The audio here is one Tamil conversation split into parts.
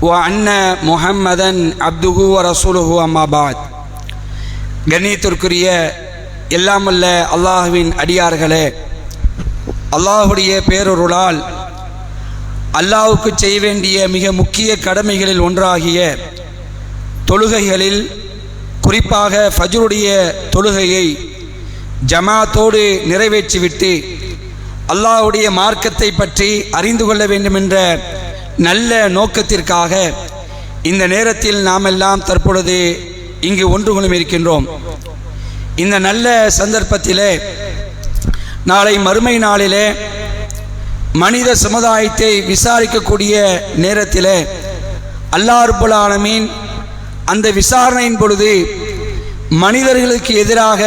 அன்ன முஹம்மதன் அப்துகு ரசூலுஹு அம்மாபாத் கண்ணியத்திற்குரிய எல்லாமல்ல அல்லாஹுவின் அடியார்களே அல்லாஹுடைய பேரொருளால் அல்லாஹுக்கு செய்ய வேண்டிய மிக முக்கிய கடமைகளில் ஒன்றாகிய தொழுகைகளில் குறிப்பாக ஃபஜ்ருடைய தொழுகையை ஜமாத்தோடு நிறைவேற்றிவிட்டு அல்லாஹுடைய மார்க்கத்தை பற்றி அறிந்து கொள்ள வேண்டுமென்ற நல்ல நோக்கத்திற்காக இந்த நேரத்தில் நாம் எல்லாம் தற்பொழுது இங்கு ஒன்று கொள்ளும் இருக்கின்றோம். இந்த நல்ல சந்தர்ப்பத்திலே நாளை மறுமை நாளிலே மனித சமுதாயத்தை விசாரிக்கக்கூடிய நேரத்திலே அல்லாஹ் ஆலமீன் அந்த விசாரணையின் பொழுது மனிதர்களுக்கு எதிராக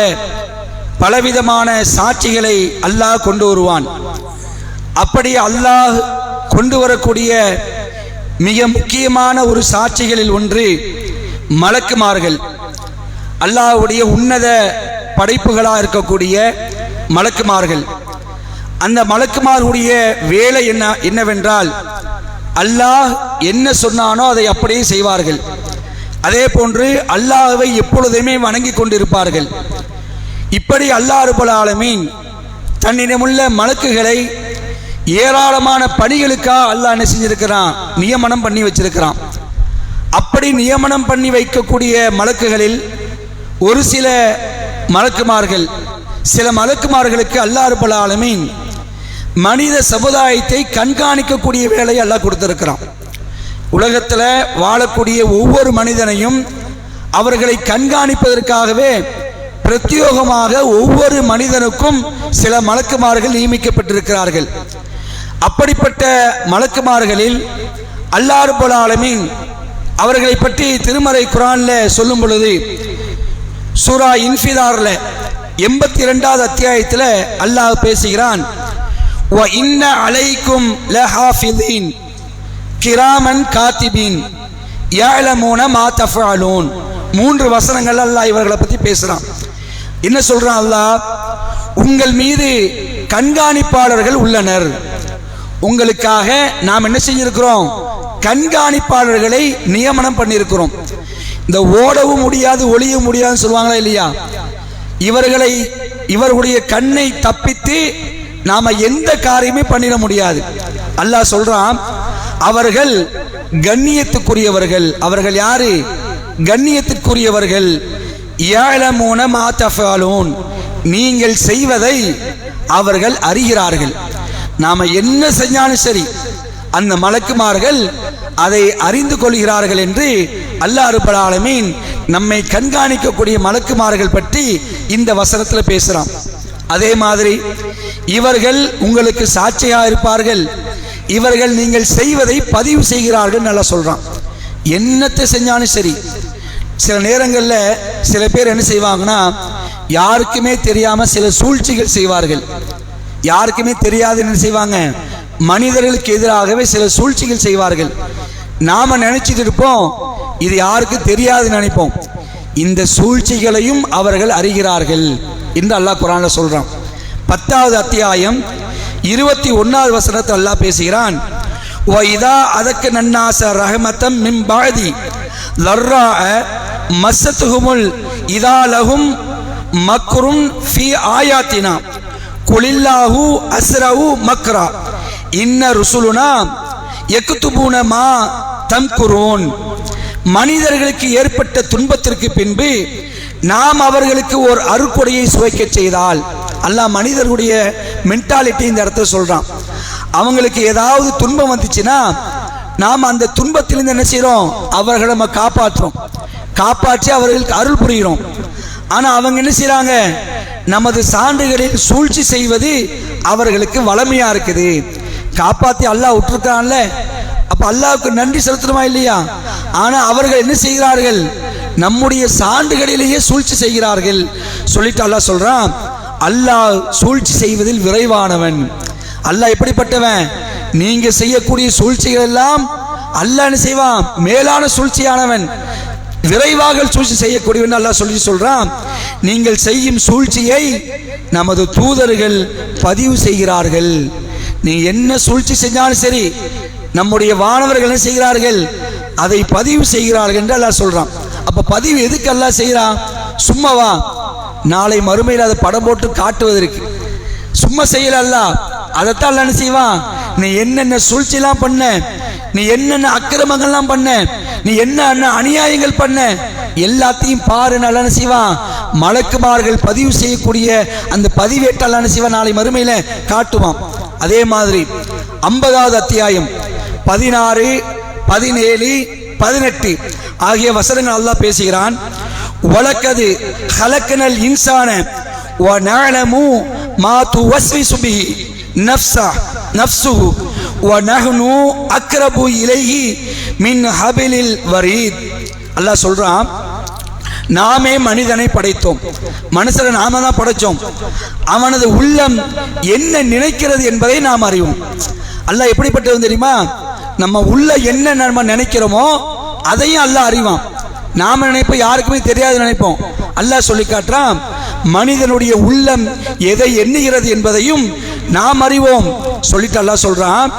பலவிதமான சாட்சிகளை அல்லாஹ் கொண்டு வருவான். அப்படி அல்லாஹ் கொண்டு வரக்கூடிய மிக முக்கியமான ஒரு சாட்சிகளில் ஒன்று மலக்குமார்கள். அல்லாஹ்வுடைய உன்னத படைப்புகளாக இருக்கக்கூடிய மலக்குமார்கள். அந்த மலக்குமார்களுடைய வேலை என்ன என்னவென்றால் அல்லாஹ் என்ன சொன்னானோ அதை அப்படியே செய்வார்கள். அதே போன்று அல்லாஹவை எப்பொழுதுமே வணங்கி கொண்டிருப்பார்கள். இப்படி அல்லாஹ் ரபுல் ஆலமீன் தன்னிடமுள்ள மலக்குகளை ஏராளமான பணிகளுக்காக அல்லாஹ் என்ன செஞ்சிருக்கிறான்? நியமனம் பண்ணி வச்சிருக்கிறான். அப்படி நியமனம் பண்ணி வைக்கக்கூடிய மலக்குகளில் ஒரு சில மலக்குமார்கள் சில மலக்குமார்களுக்கு அல்லாஹ் பல ஆலமீன் மனித சமுதாயத்தை கண்காணிக்கக்கூடிய வேலையை அல்லாஹ் கொடுத்துருக்கிறான். உலகத்தில் வாழக்கூடிய ஒவ்வொரு மனிதனையும் அவர்களை கண்காணிப்பதற்காகவே பிரத்யோகமாக ஒவ்வொரு மனிதனுக்கும் சில மலக்குமார்கள் நியமிக்கப்பட்டிருக்கிறார்கள். அப்படிப்பட்ட மலக்குமார்களில் அல்லாஹ் போல ஆலமின் அவர்களை பற்றி திருமறை குரான்ல சொல்லும் பொழுது சூரா இன்ஃபிதார்ல எண்பத்தி இரண்டாவது அத்தியாயத்தில் அல்லாஹ் பேசுகிறான் இன்ன அலைக்கும் லஹாஃபிதீன் கிராமன் காத்திபீன் யாழமூன மா தஃபாலூன். மூன்று வசனங்கள் அல்லாஹ் இவர்களை பற்றி பேசுகிறான் என்ன சொல்கிறான் அல்லாஹ்? உங்கள் மீது கண்காணிப்பாளர்கள் உள்ளனர். உங்களுக்காக நாம் என்ன செஞ்சிருக்கிறோம்? கண்காணிப்பாளர்களை நியமனம் பண்ணியிருக்கிறோம். இந்த ஓடவும் முடியாது ஒளியவும் முடியாதுன்னு சொல்லுவாங்களா இல்லையா? இவர்களை இவர்களுடைய கண்ணை தப்பித்து நாம எந்த காரியமே பண்ணிட முடியாது. அல்லாஹ் சொல்றான் அவர்கள் கண்ணியத்துக்குரியவர்கள். அவர்கள் யாரு? கண்ணியத்துக்குரியவர்கள். ஏழமூன மாத்தஃபாலூன் நீங்கள் செய்வதை அவர்கள் அறிகிறார்கள். நாம என்ன செஞ்சாலும் சரி அந்த மலக்குமார்கள் அதை அறிந்து கொள்கிறார்கள் என்று அல்லாஹ் அருபலாலமீன் நம்மை கண்காணிக்கக்கூடிய மலக்குமார்கள் பற்றி இந்த வசனத்தில் பேசுகிறான் அதே மாதிரி இவர்கள் உங்களுக்கு சாட்சியாக இருப்பார்கள் இவர்கள் நீங்கள் செய்வதை பதிவு செய்கிறார்கள் நல்லா சொல்கிறான் என்னத்தை செஞ்சாலும் சரி சில நேரங்களில் சில பேர் என்ன செய்வாங்கன்னா யாருக்குமே தெரியாமல் சில சூழ்ச்சிகள் செய்வார்கள். யாருக்குமே தெரியாது என்ன செய்வாங்க? மனிதர்களுக்கு எதிராகவே சில சூழ்ச்சிகள் செய்வார்கள். நாம நினைச்சிட்டு இருப்போம் இது யாருக்கு தெரியாது நினைப்போம். இந்த சூழ்ச்சிகளையும் அவர்கள் அறிகிறார்கள் என்று அல்லாஹ் குரான்ல சொல்றான். பத்தாவது அத்தியாயம் இருபத்தி ஒன்னாவது வசனத்தை அல்லாஹ் பேசுகிறான் இதா அதற்கு நன்னாச ரஹமத்தம் மிம் பாதி லர்ரா மசத்துகுமுல் இதா லகும் மக்ரும் ஃபி ஆயாத்தினா. குளில்லாஹு அஸ்ரவு மக்ரா இன்ன ருசுலுனா எக்குத்துபூன மா தம்குரோன் மனிதர்களுக்கு ஏற்பட்ட துன்பத்திற்கு பின்பு நாம் அவர்களுக்கு ஒரு அருக்கொடையை சுவைக்க செய்தால். அல்லாஹ் மனிதர்களுடைய மென்டாலிட்டி இந்த இடத்துல சொல்றான். அவங்களுக்கு ஏதாவது துன்பம் வந்துச்சுன்னா நாம் அந்த துன்பத்திலிருந்து என்ன செய்கிறோம் அவர்களை நம்ம காப்பாற்றுறோம் காப்பாற்றி அவர்களுக்கு அருள் புரிகிறோம். ஆனா அவங்க என்ன செய்கிறாங்க நமது சான்றுகளில் சூழ்ச்சி செய்வது அவர்களுக்கு வளமையா இருக்குது. காப்பாத்தி அல்லாஹ் விட்டுருக்கான்ல அப்ப அல்லாவுக்கு நன்றி செலுத்தணுமா இல்லையா? ஆனா அவர்கள் என்ன செய்கிறார்கள்? நம்முடைய சான்றுகளிலேயே சூழ்ச்சி செய்கிறார்கள். சொல்லிட்டு அல்லாஹ் சொல்றான் அல்லாஹ் சூழ்ச்சி செய்வதில் விரைவானவன். அல்லாஹ் எப்படிப்பட்டவன்? நீங்க செய்யக்கூடிய சூழ்ச்சிகள் எல்லாம் அல்லாஹ் செய்வான்? மேலான சூழ்ச்சியானவன். விரைவாக சூழ்ச்சி செய்யக்கூடியவன் நல்லா சொல்லி சொல்றான். நீங்கள் செய்யும் சூழ்ச்சியை நமது தூதர்கள் பதிவு செய்கிறார்கள். நீ என்ன சூழ்ச்சி செஞ்சாலும் சரி நம்முடைய வானவர்கள் என்ன செய்கிறார்கள்? அதை பதிவு செய்கிறார்கள் என்று எல்லாம் சொல்றான். அப்ப பதிவு எதுக்கு செய்கிறான் சும்மாவா நாளை மறுமையில் அதை படம் போட்டு காட்டுவதற்கு. சும்மா செய்யல அல்ல அதைத்தான் என்ன செய்வான்? நீ என்னென்ன சூழ்ச்சிலாம் பண்ண நீ என்னென்ன அக்கிரமங்கள்லாம் பண்ண நீ என்ன அண்ணா அநியாயங்கள் பண்ண? எல்லாத்தையும் பாரு நல்லா செய்வான். மலக்குமார்கள் பதிவு செய்யக்கூடிய அந்த பதிவேட்டால் செய்வான். நாளை மறுமையில் காட்டுவான். அதே மாதிரி ஐம்பதாவது அத்தியாயம் பதினாறு பதினேழு பதினெட்டு ஆகிய வசனங்கள் அல்லாஹ் பேசுகிறான். வழக்கது ஹலக்கனல் இன்சான மா து வஸ்வி சுபிஹி நப்சா நப்சுஹு வனஹ்னு அக்ரபு இலைஹி மின் ஹபிலில் வரீத் அல்லாஹ் சொல்கிறான் நாமே மனிதனை படைத்தோம். மனுஷனை நாம தான் படைத்தோம் அவனது உள்ளம் என்ன நினைக்கிறது என்பதை நாம் அறிவோம். அல்லாஹ் எப்படிப்பட்டது தெரியுமா? நம்ம உள்ள என்ன நம்ம நினைக்கிறோமோ அதையும் அல்லாஹ் அறிவான். நாம நினைப்போம் யாருக்குமே தெரியாது நினைப்போம். அல்லாஹ் சொல்லி காட்டுறான் மனிதனுடைய உள்ளம் எதை எண்ணுகிறது என்பதையும் நாம் அறிவோம். சொல்லிட்டு அல்லாஹ் சொல்கிறான்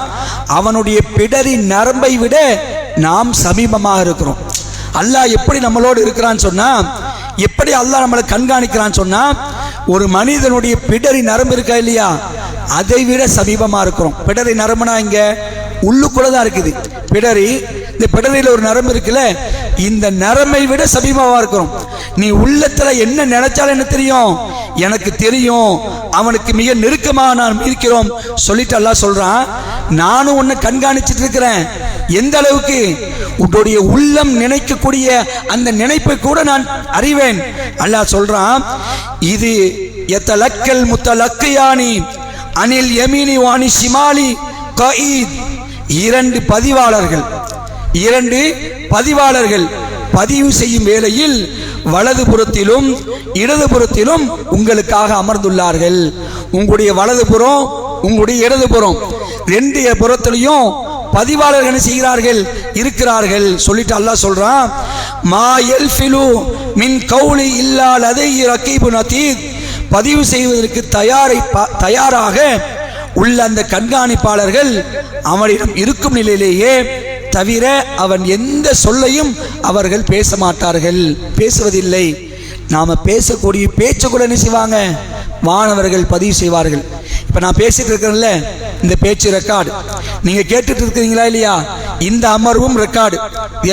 அவனுடைய பிடரி நரம்பை விட நாம் சமீபமாக இருக்கிறோம். அல்லாஹ் எப்படி நம்மளோடு இருக்கிறான்னு சொன்னால் எப்படி அல்லாஹ் நம்மளை கண்காணிக்கிறான்னு சொன்னால் ஒரு மனிதனுடைய பிடரி நரம்பு இருக்கா இல்லையா? அதை விட சமீபமாக இருக்கிறோம். பிடரி நரம்புனா இங்கே உள்ளுக்குள்ளே தான் இருக்குது. பிடரி இந்த பிடதையில் ஒரு நரம்பு இருக்குல்ல? இந்த நரம்பை விட சமீபமாக இருக்கிறோம் நீ உள்ளத்தில் என்ன நினைச்சாலும் என்ன தெரியும்? எனக்கு தெரியும். அவனுக்கு மிக நெருக்கமாக நான் இருக்கிறோம். சொல்லிட்டு எல்லாம் சொல்றான் நானும் உன்னை கண்காணிச்சிட்டு இருக்கிறேன். எந்த அளவுக்கு? உன்னுடைய உள்ளம் நினைக்கக்கூடிய அந்த நினைப்பை கூட நான் அறிவேன். அல்லாஹ் சொல்றான் இது எத்தலக்கல் முத்தலக்கையானி அனில் எமினி வாணி சிமாலி கயீத். இரண்டு பதிவாளர்கள். இரண்டு பதிவாளர்கள் பதிவு செய்யும் வேளையில் வலதுபுறத்திலும் இடதுபுறத்திலும் உங்களுக்காக அமர்ந்துள்ளார்கள். உங்களுடைய வலதுபுறம் உங்களுடைய இடதுபுறம் ரெண்டு புறத்திலையும் பதிவாளர்கள் என்ன செய்கிறார்கள்? இருக்கிறார்கள். சொல்லிட்டு அல்லாஹ் சொல்றான் மா எல்ஃபிலு மின் கௌலி இல்லால் அதை ரக்கீபு நத்தீத் பதிவு செய்வதற்கு தயாரை ப- தயாராக உள்ள அந்த கண்காணிப்பாளர்கள் அவனிடம் இருக்கும் நிலையிலேயே தவிர அவன் எந்த சொல்லையும் அவர்கள் பேச மாட்டார்கள் பேசுவதில்லை. நாம் பேசக்கூடிய பேச்சு கூட என்ன செய்வாங்க? மாணவர்கள் பதிவு செய்வார்கள். இப்போ நான் பேசிட்டு இருக்கிறேன்ல இந்த பேச்சு ரெக்கார்டு நீங்கள் கேட்டுட்டு இருக்கிறீங்களா இல்லையா? இந்த அமர்வும் ரெக்கார்டு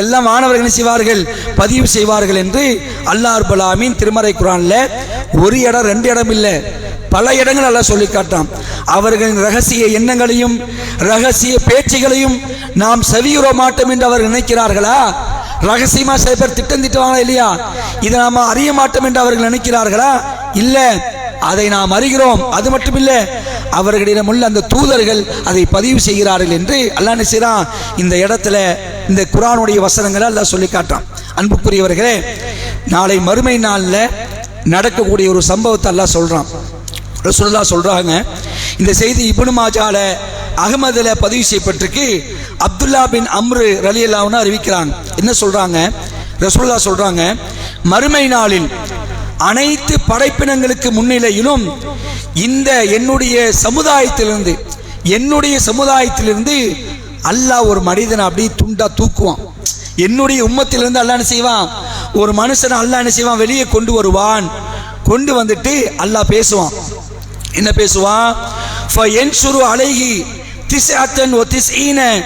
எல்லாம் மாணவர்கள் என்ன செய்வார்கள்? பதிவு செய்வார்கள் என்று அல்லாஹ் ரப்பல் திருமறை குரானில் ஒரு இடம் ரெண்டு இடம் இல்லை. பல இடங்கள் எல்லாம் சொல்லி காட்டான். அவர்களின் ரகசிய எண்ணங்களையும் ரகசிய பேச்சுகளையும் நாம் செவியுற மாட்டோம் என்று அவர்கள் நினைக்கிறார்களா? ரகசியமா சில பேர் திட்டம் திட்டுவாங்களா இல்லையா? இதை நாம் அறிய மாட்டோம் என்று அவர்கள் நினைக்கிறார்களா? இல்ல. அதை நாம் அறிகிறோம். அது மட்டும் இல்ல அவர்களிடம் உள்ள அந்த தூதர்கள் அதை பதிவு செய்கிறார்கள் என்று அல்லாஹ் என்ன இந்த இடத்துல இந்த குரானுடைய வசனங்களை எல்லாம் சொல்லி காட்டான். அன்புக்குரியவர்களே நாளை மறுமை நாளில் நடக்கக்கூடிய ஒரு சம்பவத்தை அல்லா சொல்றான். ரசூல்லா சொல்கிறாங்க இந்த செய்தி இபுனு மாஜால அகமதில் பதிவு செய்யப்பட்டிருக்கு. அப்துல்லா பின் அம்ரு அல்லாவுன்னு அறிவிக்கிறாங்க. என்ன சொல்கிறாங்க ரசூல்லா சொல்கிறாங்க மறுமை நாளில் அனைத்து படைப்பினங்களுக்கு முன்னிலையிலும் இந்த என்னுடைய சமுதாயத்திலிருந்து என்னுடைய சமுதாயத்திலிருந்து அல்லாஹ் ஒரு மனிதனை அப்படியே துண்டா தூக்குவான். என்னுடைய உம்மத்திலிருந்து அல்லாஹ் என்ன செய்வான்? ஒரு மனுஷனை அல்லாஹ் என்ன செய்வான்? வெளியே கொண்டு வருவான். கொண்டு வந்துட்டு அல்லாஹ் பேசுவான். என்ன பேசுவான்? ஃபயன்சுரு அலைஹி திஸ்அத்தன் ஒ திஸ்ஈன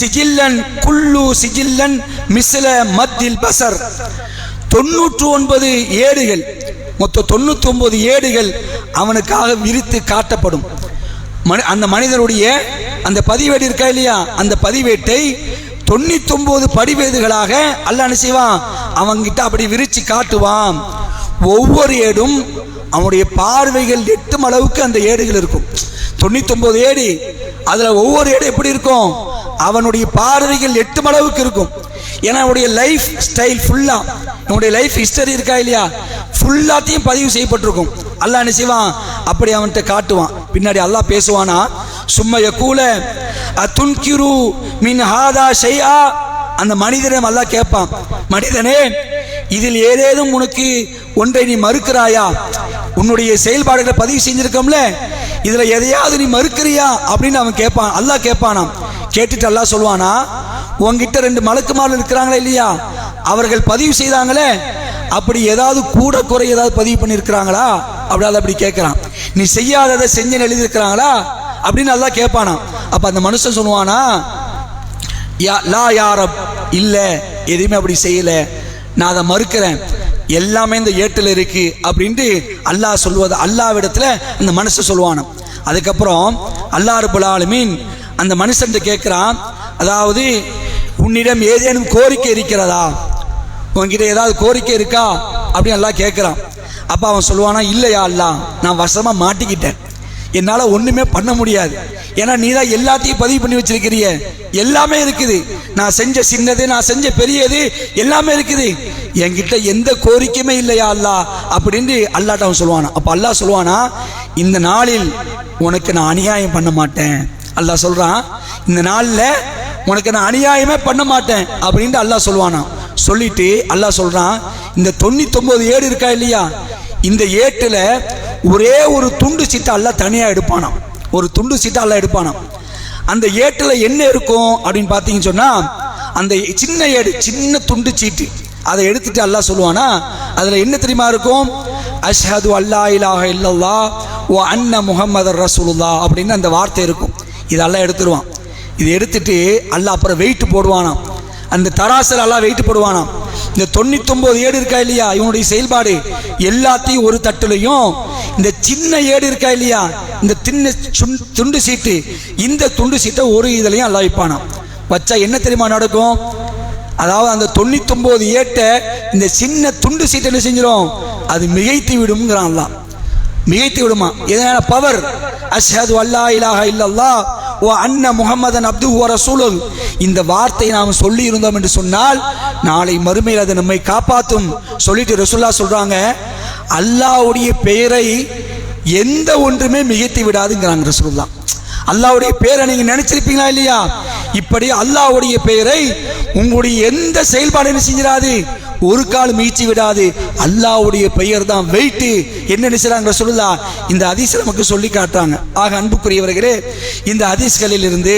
சிஜில்லன் குல்லு சிஜில்லன் மிஸ்ல மத்தில் பசர். தொண்ணூற்று ஒன்பது ஏடுகள் மொத்தம் தொண்ணூற்றி ஒன்பது ஏடுகள் அவனுக்காக விரித்து காட்டப்படும். மனி அந்த மனிதனுடைய அந்த பதிவேடு இருக்கா இல்லையா? அந்த பதிவேட்டை தொண்ணூத்தி ஒன்பது படிவேதுகளாக அல்லாஹ் என்ன செய்வான்? அவன்கிட்ட அப்படி விரிச்சு காட்டுவான். ஒவ்வொரு ஏடும் அவனுடைய பார்வைகள் எட்டும் அளவுக்கு அந்த ஏடுகள் இருக்கும். தொண்ணூத்தொன்பது ஏடி. அதில் அதுல ஒவ்வொரு ஏடு எப்படி இருக்கும்? அவனுடைய பார்வைகள் எட்டும் அளவுக்கு இருக்கும். ஏன்னா அவனுடைய லைஃப் ஸ்டைல் ஃபுல்லா அவனுடைய லைஃப் ஹிஸ்டரி இருக்கா இல்லையா? ஃபுல்லாத்தையும் பதிவு செய்யப்பட்டிருக்கும். அல்லாஹ் என்ன செய்வான்? அப்படி அவன்கிட்ட காட்டுவான். பின்னாடி அல்லா பேசுவானா? சும்மா கூல அத்துன்கிரு மின் ஹாதா ஷையா அந்த மனிதனிடம் அல்லாஹ் கேட்பான். மனிதனே இதில் ஏதேதும் உனக்கு ஒன்றை நீ மறுக்கிறாயா? உன்னுடைய செயல்பாடுகளை பதிவு செஞ்சிருக்கோம்ல? இதுல எதையாவது நீ மறுக்கிறியா? அப்படின்னு அவன் கேட்பான் அல்லாஹ் கேட்பானாம் கேட்டுட்டு அல்லாஹ் சொல்லுவானா உன்கிட்ட ரெண்டு மலக்குமார்கள் இருக்கிறாங்களா இல்லையா? அவர்கள் பதிவு செய்தாங்களே அப்படி ஏதாவது கூட குறை ஏதாவது பதிவு பண்ணியிருக்கிறாங்களா? அப்படி அப்படி கேட்குறான் நீ செய்யாததை செஞ்சு எழுதியிருக்கிறாங்களா? அப்படின்னு நல்லா கேட்பானாம் அப்போ அந்த மனுஷன் சொல்லுவானா யா லா யாரப் இல்லை எதுவுமே அப்படி செய்யலை. நான் அதை மறுக்கிறேன். எல்லாமே இந்த ஏட்டில் இருக்கு அப்படின்ட்டு அல்லாஹ் சொல்வது அல்லாவிடத்தில் இந்த மனுஷன் சொல்லுவானாம். அதுக்கப்புறம் அல்லாஹ் ரபுல் அந்த மனுஷன் கேட்குறான் அதாவது உன்னிடம் ஏதேனும் கோரிக்கை இருக்கிறதா? உன்கிட்ட ஏதாவது கோரிக்கை இருக்கா? அப்படின்னு எல்லாம் கேட்குறான் அப்போ அவன் சொல்லுவானா இல்லையா அல்லா நான் வசமாக மாட்டிக்கிட்டேன். என்னால் ஒன்றுமே பண்ண முடியாது. ஏன்னா நீ தான் எல்லாத்தையும் பதிவு பண்ணி வச்சிருக்கிறிய. எல்லாமே இருக்குது. நான் செஞ்ச சின்னது நான் செஞ்ச பெரியது எல்லாமே இருக்குது. என்கிட்ட எந்த கோரிக்கையுமே இல்லையா அல்லா அப்படின்னு அல்லாட்ட அவன் சொல்லுவானா. அப்போ அல்லாஹ் சொல்லுவானா இந்த நாளில் உனக்கு நான் அநியாயம் பண்ண மாட்டேன். அல்லாஹ் சொல்கிறான் இந்த நாளில் உனக்கு நான் அநியாயமே பண்ண மாட்டேன் அப்படின்ட்டு அல்லாஹ் சொல்லுவானா. சொல்லிட்டு அல்லாஹ் சொல்கிறான் இந்த தொண்ணூத்தொம்பது ஏடு இருக்கா இல்லையா? இந்த ஏட்டில் ஒரே ஒரு துண்டு சீட்டை அல்லாஹ் தனியாக எடுப்பானாம். ஒரு துண்டு சீட்டை அல்லா எடுப்பானாம். அந்த ஏட்டில் என்ன இருக்கும் அப்படின்னு பார்த்தீங்கன்னு சொன்னால் அந்த சின்ன ஏடு சின்ன துண்டு சீட்டு. அதை எடுத்துட்டு அல்லாஹ் சொல்லுவானா? அதுல என்ன தெரியுமா இருக்கும்? அஷ்ஹது அல்லா இலாஹ இல்லல்லா ஓ அன்ன முஹம்மது ரசூலுல்லா அப்படின்னு அந்த வார்த்தை இருக்கும். இதெல்லாம் எடுத்துருவான். இதை எடுத்துட்டு அல்லாஹ் அப்புறம் வெயிட் போடுவானாம். அந்த தராசில் எல்லாம் வெயிட் போடுவானாம். இந்த தொண்ணூத்தொம்பது ஏடு இருக்கா இல்லையா? இவனுடைய செயல்பாடு. எல்லாத்தையும் ஒரு தட்டுலையும் இந்த சின்ன ஏடு இருக்கா இல்லையா? இந்த தின்ன சுண்- துண்டு சீட்டு. இந்த துண்டு சீட்டை ஒரு இதுலையும் அல்லா வைப்பானாம் வச்சா என்ன தெரியுமா நடக்கும்? அதாவது அந்த தொண்ணூத்தொம்போது ஏட்டை இந்த சின்ன துண்டு சீட்டை என்ன செஞ்சிடும் அது மிகைத்து விடும்ங்கிறான் மிகைத்து விடுமா? இதனால பவர் அஷது அல்லா இலாஹ இல்லல்லா ஓ அன்ன முகமதன் அப்து ஓ ரசூலுல் இந்த வார்த்தை நாம் சொல்லி இருந்தோம் என்று சொன்னால் நாளை மறுமையில் அது நம்மை காப்பாற்றும் சொல்லிட்டு ரசூல்லா சொல்கிறாங்க அல்லாஹ்வுடைய பெயரை எந்த ஒன்றுமே மிகைத்து விடாதுங்கிறாங்க ரசுல்லா அல்லாவுடைய பெயரை நீங்கள் நினச்சிருப்பீங்களா இல்லையா? இப்படி அல்லாஹ்வுடைய பெயரை உங்களுடைய எந்த செயல்பாடு செஞ்சிடாது? ஒரு கால் மீச்சி விடாது. அல்லாஹ்வுடைய பெயர் தான் வெயிட்டு. என்ன நினைச்சாங்க சொல்லலா இந்த அதிச நமக்கு சொல்லி காட்டுறாங்க. ஆக அன்புக்குரியவர்களே இந்த ஹதீஸ்களில் இருந்து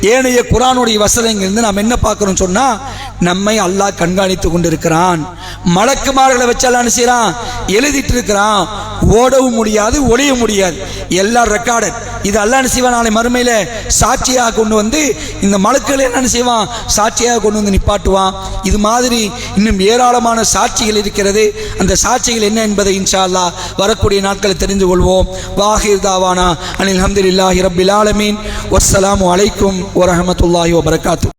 ஏனைய குரானுடைய வசனங்களிலிருந்து நாம் என்ன பார்க்கிறோம் சொன்னா நம்மை அல்லாஹ் கண்காணித்து கொண்டிருக்கிறான். மலக்குமார்களை வச்சாலும் என்ன செய்யறான் எழுதிட்டு இருக்கிறான் ஓடவும் முடியாது ஒளியவும் முடியாது. எல்லாம் ரெக்கார்டட் இது அல்லாஹ் என்ன செய்வான்? நாளை மறுமையில் சாட்சியாக கொண்டு வந்து இந்த மலக்குகளை என்ன செய்வான்? சாட்சியாக கொண்டு வந்து நிப்பாட்டுவான். இது மாதிரி இன்னும் ஏராளமான சாட்சிகள் இருக்கிறது. அந்த சாட்சிகள் என்ன என்பதை இன்ஷா அல்லாஹ் வரக்கூடிய நாட்களை தெரிந்து கொள்வோம். வாஹிர் தாவானா. அனில் அஹமதுல்லாஹி ரபில் ஆலமீன். வஸ்ஸலாம் வலைக்கும் வரமத்துல்லாஹி வபரகாத்து.